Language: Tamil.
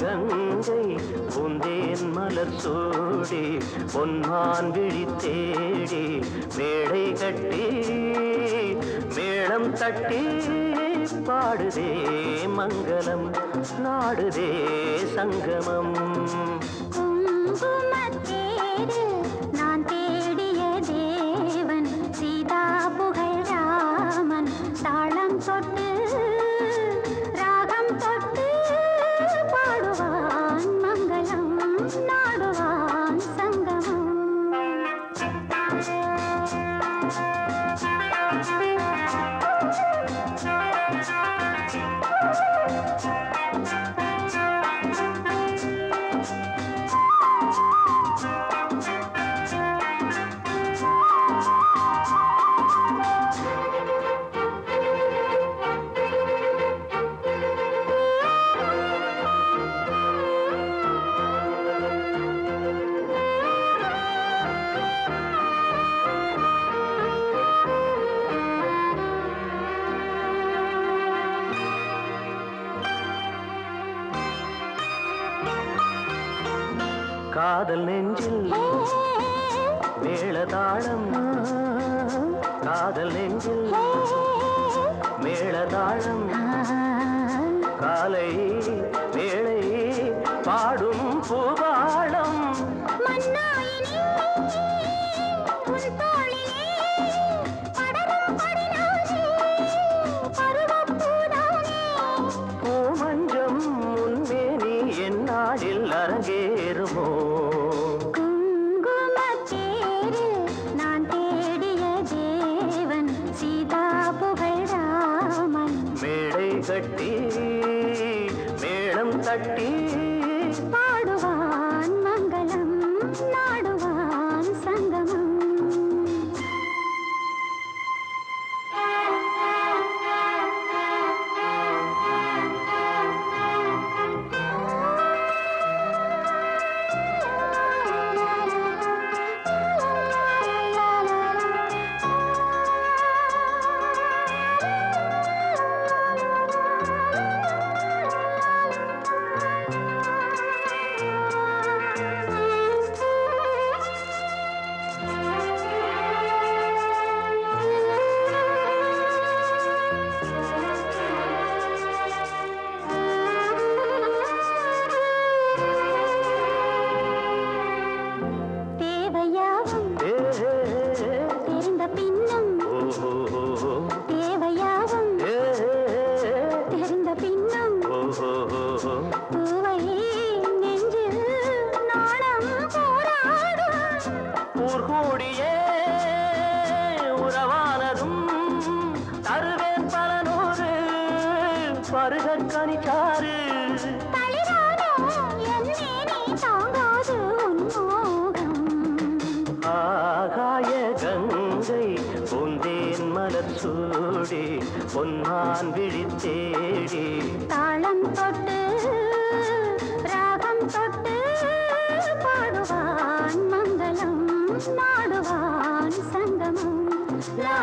கங்கை உந்தேன் மலத்தோடி பொன்மான் விழி தேடி மேடை கட்டி மேளம் தட்டி பாடுதே மங்களம் நாடுதே சங்கமம். காதல் நெஞ்சில் மேளதாளம். காதல் நெஞ்சில் மேளதாளம். காலை வேளை பாடும் பூவா. கட்டி மேளம் தட்டி கூடியே உறவானதும் தருவேன் பல நூறு பருகற்கணித்தாறு ஆகாய கங்கை பூந்தேன் மலர் சூடி பொன்மான் விழித்தேடி. தாளம் தொட்டு